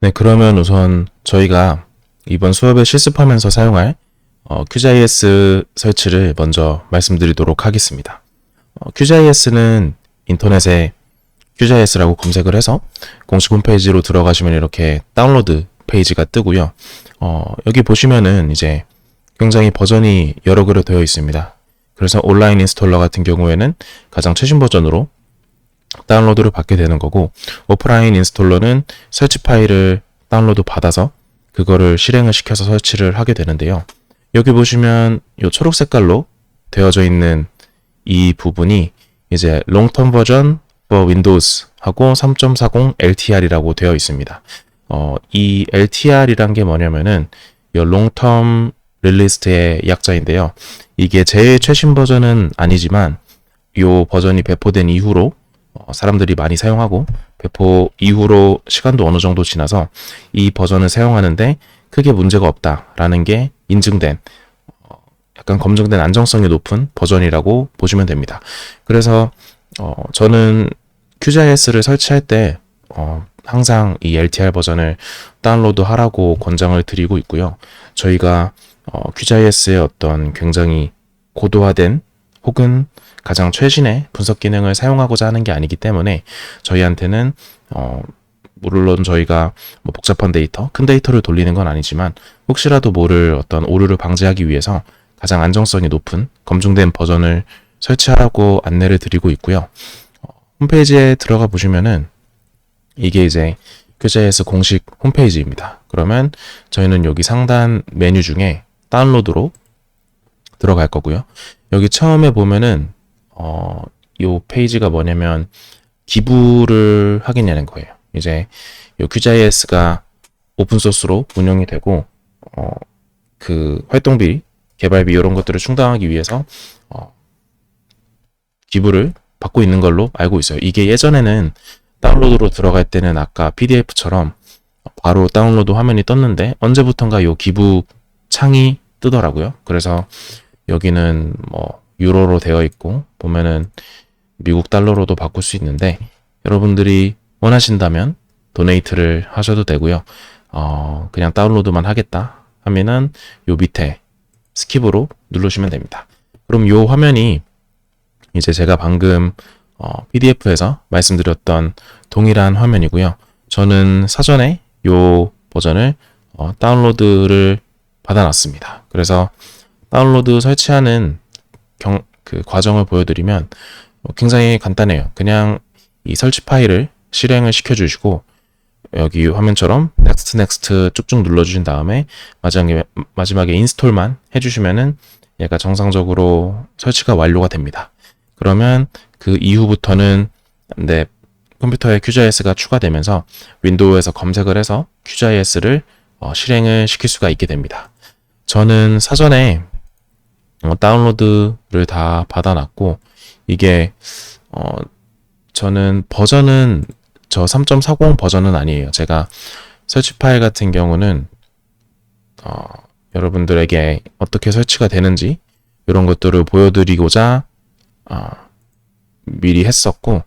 네, 그러면 우선 저희가 이번 수업에 실습하면서 사용할 어, QGIS 설치를 먼저 말씀드리도록 하겠습니다. 어, QGIS는 인터넷에 QGIS라고 검색을 해서 공식 홈페이지로 들어가시면 이렇게 다운로드 페이지가 뜨고요. 어, 여기 보시면은 이제 굉장히 버전이 여러 개로 되어 있습니다. 그래서 온라인 인스톨러 같은 경우에는 가장 최신 버전으로 다운로드를 받게 되는 거고 오프라인 인스톨러는 설치 파일을 다운로드 받아서 그거를 실행을 시켜서 설치를 하게 되는데요. 여기 보시면 이 초록 색깔로 되어져 있는 이 부분이 이제 롱텀 버전 for Windows 하고 3.40 LTR이라고 되어 있습니다. 어, 이 LTR이란 게 뭐냐면은 이 롱텀 릴리스트의 약자인데요. 이게 제일 최신 버전은 아니지만 이 버전이 배포된 이후로 어, 사람들이 많이 사용하고 배포 이후로 시간도 어느 정도 지나서 이 버전을 사용하는데 크게 문제가 없다라는 게 인증된 어, 약간 검증된 안정성이 높은 버전이라고 보시면 됩니다. 그래서 어, 저는 QGIS를 설치할 때 어, 항상 이 LTR 버전을 다운로드 하라고 권장을 드리고 있고요. 저희가 어, QGIS의 어떤 굉장히 고도화된 혹은 가장 최신의 분석 기능을 사용하고자 하는 게 아니기 때문에 저희한테는 어, 물론 저희가 뭐 복잡한 데이터, 큰 데이터를 돌리는 건 아니지만 혹시라도 모를 어떤 오류를 방지하기 위해서 가장 안정성이 높은 검증된 버전을 설치하라고 안내를 드리고 있고요. 어, 홈페이지에 들어가 보시면은 이게 이제 QGIS 공식 홈페이지입니다. 그러면 저희는 여기 상단 메뉴 중에 다운로드로 들어갈 거고요. 여기 처음에 보면은 어, 요 페이지가 뭐냐면 기부를 하겠냐는 거예요. 이제 요 QGIS가 오픈 소스로 운영이 되고 어, 그 활동비, 개발비 이런 것들을 충당하기 위해서 어, 기부를 받고 있는 걸로 알고 있어요. 이게 예전에는 다운로드로 들어갈 때는 아까 PDF처럼 바로 다운로드 화면이 떴는데 언제부턴가 요 기부 창이 뜨더라고요. 그래서 여기는 뭐 유로로 되어 있고 보면은 미국 달러로도 바꿀 수 있는데 여러분들이 원하신다면 도네이트를 하셔도 되고요. 어, 그냥 다운로드만 하겠다 하면은 요 밑에 스킵으로 누르시면 됩니다. 그럼 요 화면이 이제 제가 방금 어, PDF에서 말씀드렸던 동일한 화면이고요. 저는 사전에 요 버전을 어, 다운로드를 받아놨습니다. 그래서 다운로드 설치하는 경, 그 과정을 보여드리면 어, 굉장히 간단해요. 그냥 이 설치 파일을 실행을 시켜주시고 여기 화면처럼 next next 쭉쭉 눌러주신 다음에 마지막에 마지막에 인스톨만 해주시면은 얘가 정상적으로 설치가 완료가 됩니다. 그러면 그 이후부터는 내 컴퓨터에 QGIS가 추가되면서 윈도우에서 검색을 해서 QGIS를 어, 실행을 시킬 수가 있게 됩니다. 저는 사전에 어, 다운로드를 다 받아놨고 이게 어, 저는 버전은 저 3.40 버전은 아니에요. 제가 설치 파일 같은 경우는 어, 여러분들에게 어떻게 설치가 되는지 이런 것들을 보여드리고자 어, 미리 했었고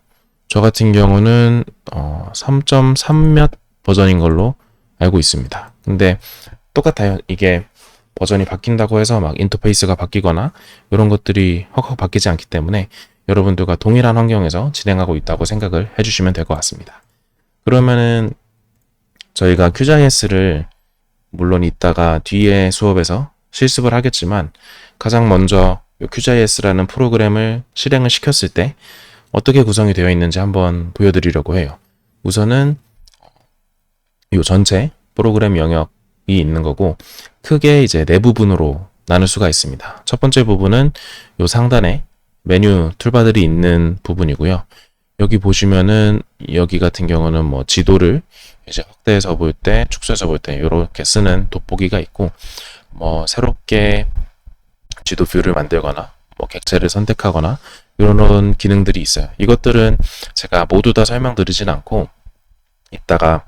저 같은 경우는 어, 3.3몇 버전인 걸로 알고 있습니다. 근데 똑같아요. 이게 버전이 바뀐다고 해서 막 인터페이스가 바뀌거나 이런 것들이 확확 바뀌지 않기 때문에 여러분들과 동일한 환경에서 진행하고 있다고 생각을 해주시면 될 것 같습니다. 그러면은 저희가 QGIS를 물론 이따가 뒤에 수업에서 실습을 하겠지만 가장 먼저 QGIS라는 프로그램을 실행을 시켰을 때 어떻게 구성이 되어 있는지 한번 보여드리려고 해요. 우선은 이 전체 프로그램 영역이 있는 거고 크게 이제 네 부분으로 나눌 수가 있습니다. 첫 번째 부분은 이 상단에 메뉴 툴바들이 있는 부분이고요. 여기 보시면은 여기 같은 경우는 뭐 지도를 이제 확대해서 볼 때, 축소해서 볼 때 이렇게 쓰는 돋보기가 있고 뭐 새롭게 지도 뷰를 만들거나 뭐 객체를 선택하거나 이런 기능들이 있어요. 이것들은 제가 모두 다 설명드리진 않고 이따가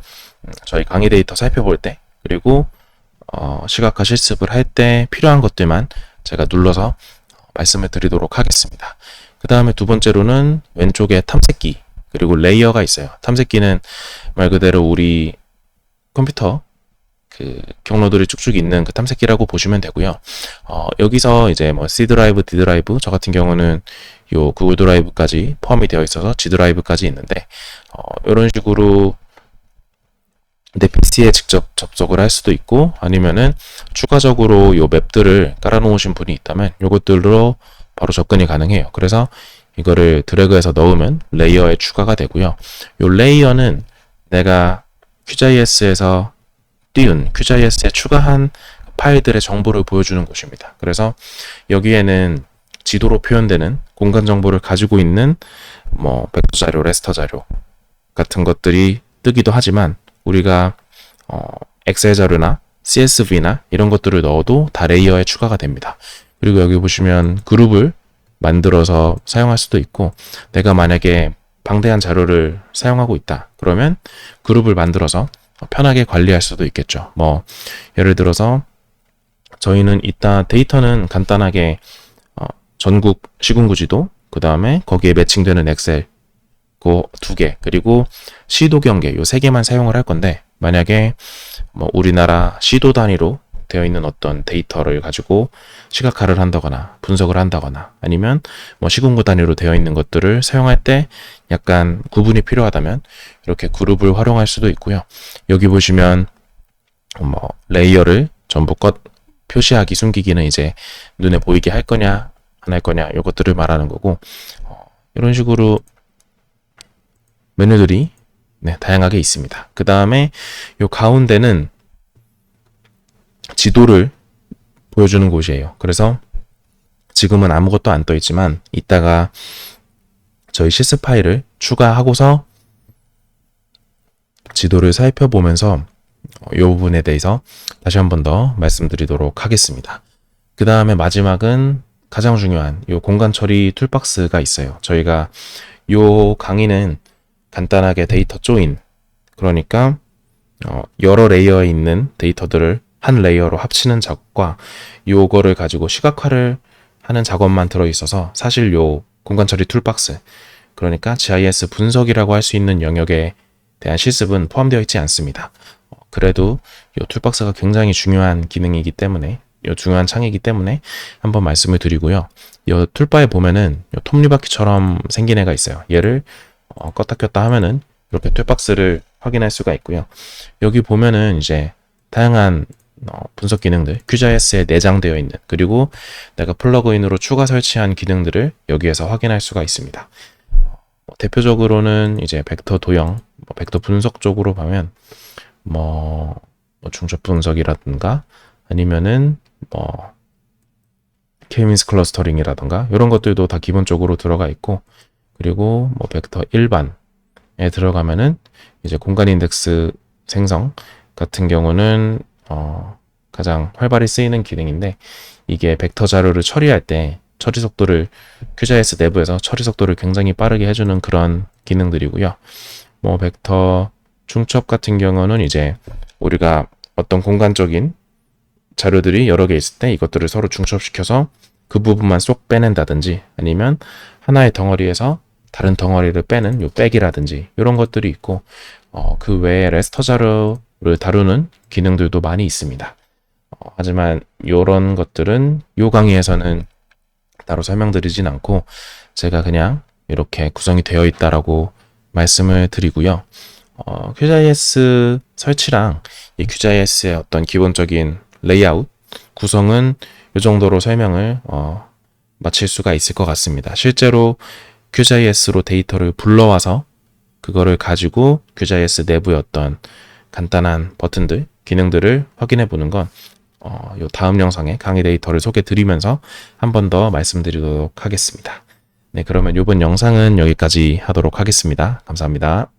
저희 강의 데이터 살펴볼 때 그리고 어, 시각화 실습을 할 때 필요한 것들만 제가 눌러서 말씀을 드리도록 하겠습니다. 그 다음에 두 번째로는 왼쪽에 탐색기 그리고 레이어가 있어요. 탐색기는 말 그대로 우리 컴퓨터 그 경로들이 쭉쭉 있는 그 탐색기라고 보시면 되고요. 어, 여기서 이제 뭐 C 드라이브, D 드라이브, 저 같은 경우는 요 구글 드라이브까지 포함이 되어 있어서 G 드라이브까지 있는데 어, 이런 식으로 내 PC에 직접 접속을 할 수도 있고 아니면은 추가적으로 요 맵들을 깔아놓으신 분이 있다면 요것들로 바로 접근이 가능해요. 그래서 이거를 드래그해서 넣으면 레이어에 추가가 되고요. 요 레이어는 내가 QGIS에서 띄운 QGIS에 추가한 파일들의 정보를 보여주는 곳입니다. 그래서 여기에는 지도로 표현되는 공간 정보를 가지고 있는 뭐 벡터 자료, 레스터 자료 같은 것들이 뜨기도 하지만 우리가 어, 엑셀 자료나 CSV나 이런 것들을 넣어도 다 레이어에 추가가 됩니다. 그리고 여기 보시면 그룹을 만들어서 사용할 수도 있고 내가 만약에 방대한 자료를 사용하고 있다. 그러면 그룹을 만들어서 편하게 관리할 수도 있겠죠. 뭐 예를 들어서 저희는 이따 데이터는 간단하게 어, 전국 시군구지도 그 다음에 거기에 매칭되는 엑셀 그 두 개 그리고 시도 경계 요 세 개만 사용을 할 건데 만약에 뭐 우리나라 시도 단위로 되어 있는 어떤 데이터를 가지고 시각화를 한다거나 분석을 한다거나 아니면 뭐 시군구 단위로 되어 있는 것들을 사용할 때 약간 구분이 필요하다면 이렇게 그룹을 활용할 수도 있고요. 여기 보시면 뭐 레이어를 전부 껏 표시하기 숨기기는 이제 눈에 보이게 할 거냐 안 할 거냐 이것들을 말하는 거고 어, 이런 식으로 메뉴들이 네, 다양하게 있습니다. 그 다음에 요 가운데는 지도를 보여주는 곳이에요. 그래서 지금은 아무것도 안 떠 있지만 이따가 저희 시스 파일을 추가하고서 지도를 살펴보면서 이 부분에 대해서 다시 한 번 더 말씀드리도록 하겠습니다. 그 다음에 마지막은 가장 중요한 이 공간 처리 툴박스가 있어요. 저희가 이 강의는 간단하게 데이터 조인 그러니까 어, 여러 레이어에 있는 데이터들을 한 레이어로 합치는 작업과 요거를 가지고 시각화를 하는 작업만 들어 있어서 사실 요 공간 처리 툴박스 그러니까 GIS 분석이라고 할 수 있는 영역에 대한 실습은 포함되어 있지 않습니다. 어, 그래도 요 툴박스가 굉장히 중요한 기능이기 때문에 요 중요한 창이기 때문에 한번 말씀을 드리고요. 요 툴바에 보면은 요 톱니바퀴처럼 생긴 애가 있어요. 얘를 어, 껐다 켰다 하면은 이렇게 툴박스를 확인할 수가 있고요. 여기 보면은 이제 다양한 어, 분석 기능들, QGIS에 내장되어 있는 그리고 내가 플러그인으로 추가 설치한 기능들을 여기에서 확인할 수가 있습니다. 뭐 대표적으로는 이제 벡터 도형, 뭐 벡터 분석 쪽으로 보면 뭐, 뭐 중첩 분석이라든가 아니면은 뭐 케이민스 클러스터링이라든가 이런 것들도 다 기본적으로 들어가 있고 그리고 뭐 벡터 일반에 들어가면은 이제 공간 인덱스 생성 같은 경우는 어 가장 활발히 쓰이는 기능인데 이게 벡터 자료를 처리할 때 처리 속도를 QGIS 내부에서 처리 속도를 굉장히 빠르게 해주는 그런 기능들이고요. 뭐 벡터 중첩 같은 경우는 이제 우리가 어떤 공간적인 자료들이 여러 개 있을 때 이것들을 서로 중첩시켜서 그 부분만 쏙 빼낸다든지 아니면 하나의 덩어리에서 다른 덩어리를 빼는 요 백이라든지 이런 것들이 있고 어, 그 외에 레스터 자료를 다루는 기능들도 많이 있습니다. 어, 하지만 이런 것들은 요 강의에서는 따로 설명드리진 않고 제가 그냥 이렇게 구성이 되어 있다라고 말씀을 드리고요. 어, QGIS 설치랑 이 QGIS의 어떤 기본적인 레이아웃 구성은 이 정도로 설명을 어, 마칠 수가 있을 것 같습니다. 실제로 QGIS로 데이터를 불러와서 그거를 가지고 QGIS 내부의 어떤 간단한 버튼들, 기능들을 확인해 보는 건 어, 요 다음 영상에 강의 데이터를 소개 드리면서 한 번 더 말씀드리도록 하겠습니다. 네, 그러면 이번 영상은 여기까지 하도록 하겠습니다. 감사합니다.